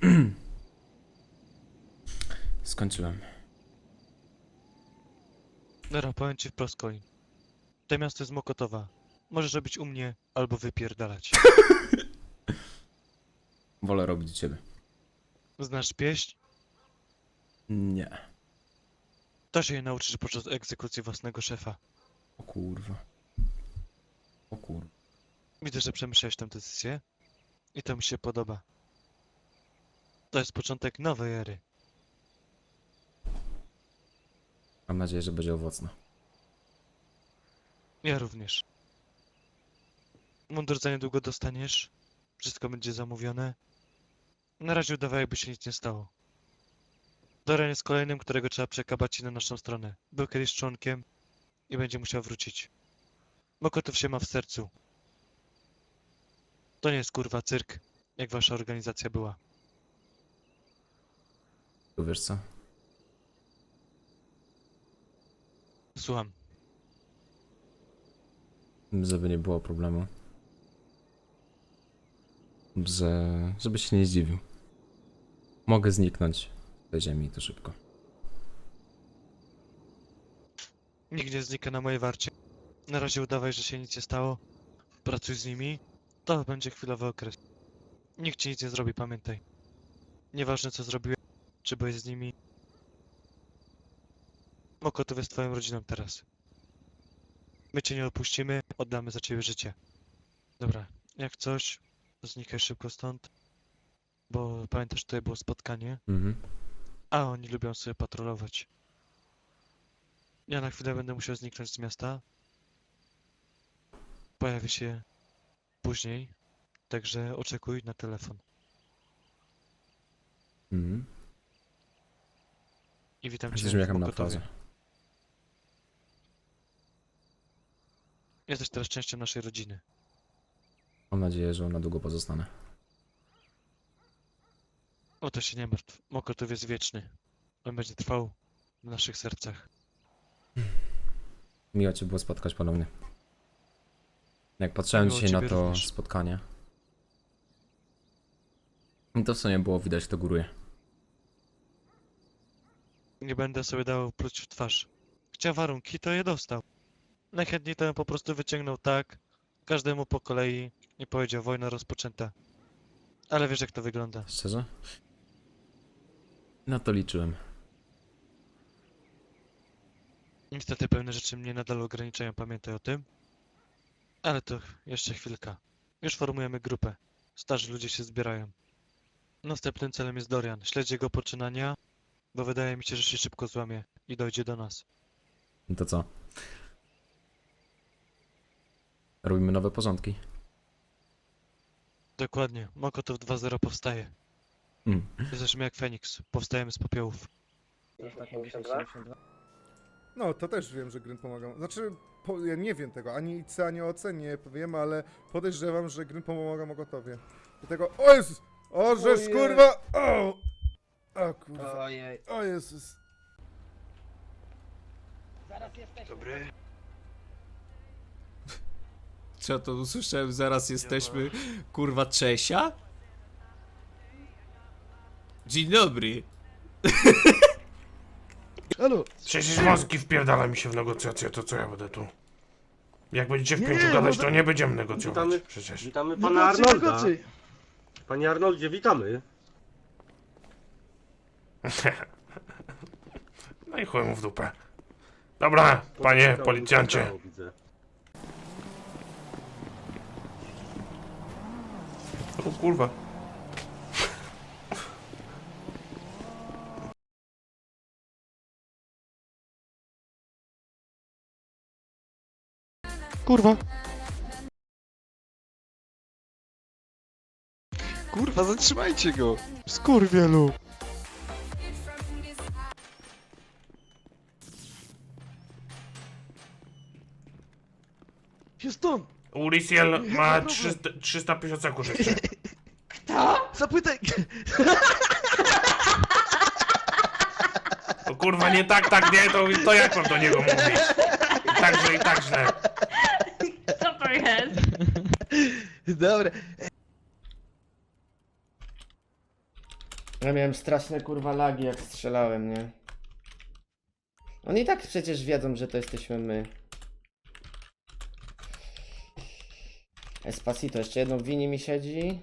Skończyłem. Dobra, powiem ci wprost, Colin. To miasto jest Mokotowa. Możesz robić u mnie albo wypierdalać. Wolę robić u ciebie. Znasz pieśń? Nie. To się jej nauczysz podczas egzekucji własnego szefa. O kurwa. O kurwa. Widzę, że przemyślałeś tę decyzję i to mi się podoba. To jest początek nowej ery. Mam nadzieję, że będzie owocna. Ja również. Mundur za niedługo dostaniesz. Wszystko będzie zamówione. Na razie udawaj, jakby się nic nie stało. Dorian jest kolejnym, którego trzeba przekabacić na naszą stronę. Był kiedyś członkiem i będzie musiał wrócić. Mokotów się ma w sercu. To nie jest kurwa cyrk, jak wasza organizacja była. Tu wiesz co? Słucham. Żeby nie było problemu. Że... Żebyś się nie zdziwił. Mogę zniknąć z tej ziemi i to szybko. Nikt nie znika na mojej warcie. Na razie udawaj, że się nic nie stało. Pracuj z nimi. To będzie chwilowy okres. Nikt ci nic nie zrobi, pamiętaj. Nieważne co zrobiłeś, czy byłeś z nimi. Mokotów jest twoją rodziną teraz. My cię nie opuścimy, oddamy za ciebie życie. Dobra, jak coś, znikaj szybko stąd. Bo pamiętasz, tutaj było spotkanie. Mhm. A oni lubią sobie patrolować. Ja na chwilę będę musiał zniknąć z miasta. Pojawi się później, także oczekuj na telefon. Mhm. I witam cię w miałem na plaży. Jesteś teraz częścią naszej rodziny. Mam nadzieję, że na długo pozostanę. O to się nie martw. Mokotów jest wieczny. On będzie trwał w naszych sercach. Miło cię było spotkać ponownie. Jak patrzyłem Miło dzisiaj na ciebie to również. spotkanie, to w sumie było widać, kto góruje. Nie będę sobie dał pluć w twarz. Chciał warunki, to je dostał. Najchętniej to bym po prostu wyciągnął tak, każdemu po kolei i powiedział wojna rozpoczęta. Ale wiesz jak to wygląda. Szczerze? Na to liczyłem. Niestety pewne rzeczy mnie nadal ograniczają, pamiętaj o tym. Ale to jeszcze chwilka. Już formujemy grupę. Starzy ludzie się zbierają. Następnym celem jest Dorian. Śledź jego poczynania, bo wydaje mi się, że się szybko złamie i dojdzie do nas. I to co? Robimy nowe porządki. Dokładnie. Mokotów 2.0 powstaje. Mm. Jesteśmy jak Feniks. Powstajemy z popiołów. No, to też wiem, że Gryn pomagał. Znaczy, po, ja nie wiem tego, ani C, ani OC nie powiem, ale podejrzewam, że Gryn pomaga Mogotowie. Dlatego, o Jezus! O, żeż Ojej. kurwa! O! O kurwa, Ojej. o Jezus. Dobry. Co to usłyszałem? Zaraz jesteśmy, kurwa, Czesia? Dzień dobry. Przecież mózgi wpierdala mi się w negocjacje, to co ja będę tu? Jak będziecie w Nie, pięciu nie, gadać, no to to- nie będziemy negocjować. Witamy. Przecież. Witamy No pana Arnolda. Panie Arnoldzie, witamy. No i chuj mu w dupę. Dobra, panie policjancie. O kurwa. Kurwa. Kurwa, zatrzymajcie go. Skurwielu. Houston, Ulisiel ma 300, 350 sekund jeszcze. zapytaj... O kurwa, nie tak, tak, nie, to, to jak mam do niego mówić? I tak źle, i tak źle. Co to jest? Dobra. Ja miałem straszne kurwa lagi jak strzelałem, nie? Oni i tak przecież wiedzą, że to jesteśmy my. Espacito, jeszcze jedno w winie mi siedzi.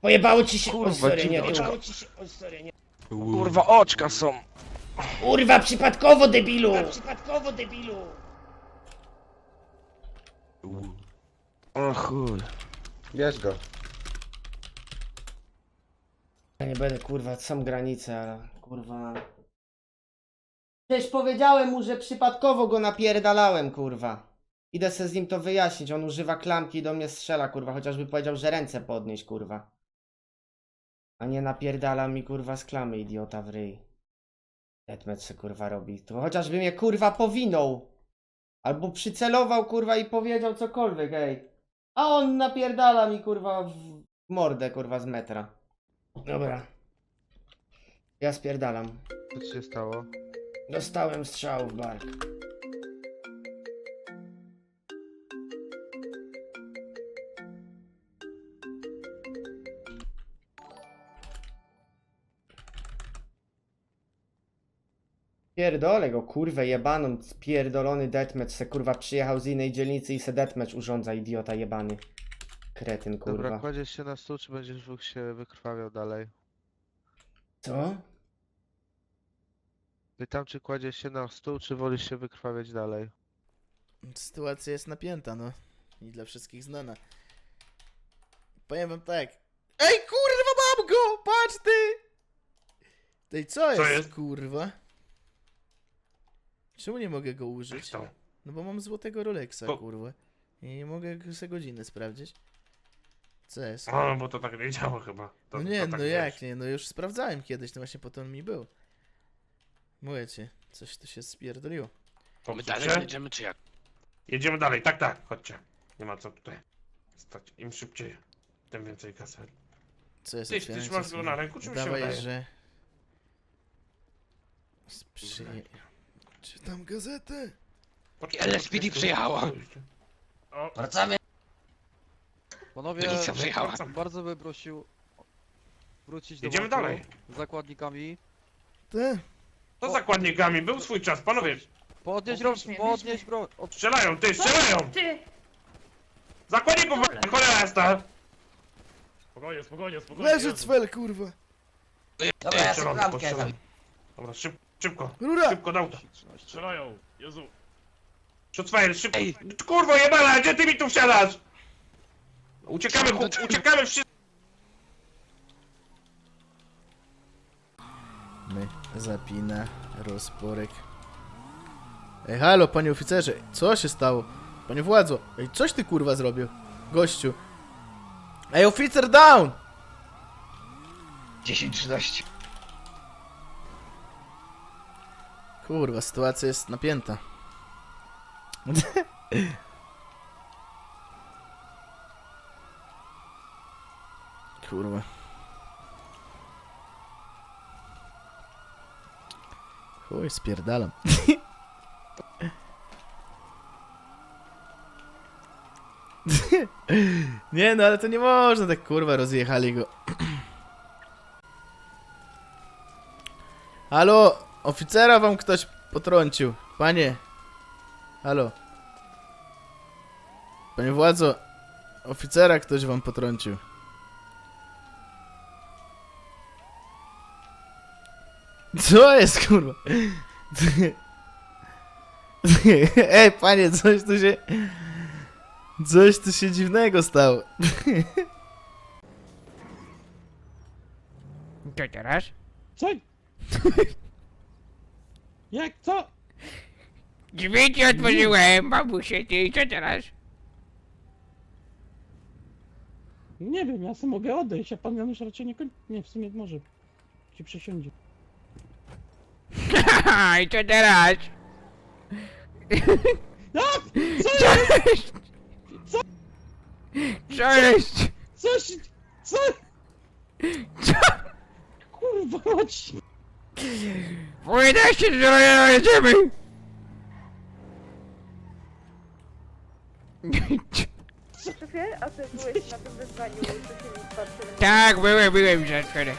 Pojebało ci się... Kurwa, sorry, nie, pojebało ci się... Oj, sorry, nie. Kurwa, oczka są. Kurwa, przypadkowo debilu! Przypadkowo debilu! O chuj. Bierz go. Ja nie będę, kurwa, sam granicę, ale kurwa... Przecież powiedziałem mu, że przypadkowo go napierdalałem, kurwa. Idę se z nim to wyjaśnić, on używa klamki i do mnie strzela, kurwa, chociażby powiedział, że ręce podnieść, kurwa. A nie napierdala mi, kurwa, z klamy, idiota w ryj. Deathmatch se, kurwa, robi. To chociażby mnie, kurwa, powinął. Albo przycelował, kurwa, i powiedział cokolwiek, ej. A on napierdala mi, kurwa, w mordę, kurwa, z metra. Dobra. Ja spierdalam. Co ci się stało? Dostałem strzał w bark. Pierdolę go, kurwę jebaną, spierdolony deathmatch se kurwa przyjechał z innej dzielnicy i se deathmatch urządza, idiota jebany. Kretyn, kurwa. Dobra, kładziesz się na stół, czy będziesz się wykrwawiał dalej? Co? Pytam, czy kładziesz się na stół, czy wolisz się wykrwawiać dalej? Sytuacja jest napięta, no. I dla wszystkich znana. Powiem wam tak. Ej, kurwa, mam go! Patrz ty! Tej co jest, jest? kurwa? Czemu nie mogę go użyć? To. No bo mam złotego Rolexa, Bo- kurwa. I nie mogę se godziny sprawdzić. Co jest? O, bo to tak nie działa chyba. To, No nie, to no tak jak wiesz. nie? No już sprawdzałem kiedyś, no właśnie potem mi był. Mówię ci, coś tu się spierdoliło. Popsuć się? jedziemy, czy jak? Jedziemy dalej, tak, tak, chodźcie. Nie ma co tutaj stać. Im szybciej, tym więcej kasy. Co jest Ty, otwieranie tyś masz go na ręku, czy mi się Dawaj, wydaje? że... Sprzyje... Czytam gazetę. Poczekaj, LSPD poczekaj, przyjechała. O, Wracamy! Panowie, Milicja przyjechała. bardzo bym prosił wrócić do Jedziemy walki dalej. z zakładnikami. Te? To zakładnikami, był swój czas, panowie. Mnie, podnieść weź broń. Od... Strzelają, ty, strzelają! Ty! Zakładników, cholera jasna! Spokojnie, spokojnie, spokojnie. Leży cwel, kurwa. Dobra, ja sobie postrzelamy. Dobra, szyb, szybko, Rura! szybko do auta. Strzelają. Jezu. Shotfire, szybko. Kurwo jebana, gdzie ty mi tu wsiadasz? Uciekamy, chłop, uciekamy wszyscy. My, zapina, rozporek. Ej, halo, panie oficerze, co się stało? Panie władzo, ej, coś ty kurwa zrobił? Gościu. Ej, oficer down! 10-13. Kurwa, sytuacja jest napięta. Kurwa. Chuj, spierdalam. nie no, ale to nie można tak kurwa, rozjechali go. Halo, oficera wam ktoś potrącił. Panie. Halo. Panie władzo, oficera ktoś wam potrącił. Co jest kurwa? Ej, panie, coś tu się... Coś tu się dziwnego stało. Co teraz? Co? Jak co? Drzwi ci otworzyłem, babusie, ty co teraz? Nie wiem, ja sobie mogę odejść, a pan Janusz raczej nie koń... Nie, w sumie może. Ci przysiądzie. Haha, i co teraz? Co? Co? Co jest? Coś... Co? Kurwa, chodź. Pójdę się, że jedziemy! Szefie, a ty byłeś na tym wezwaniu, co się mi patrzy? Tak, byłem, byłem za skoro.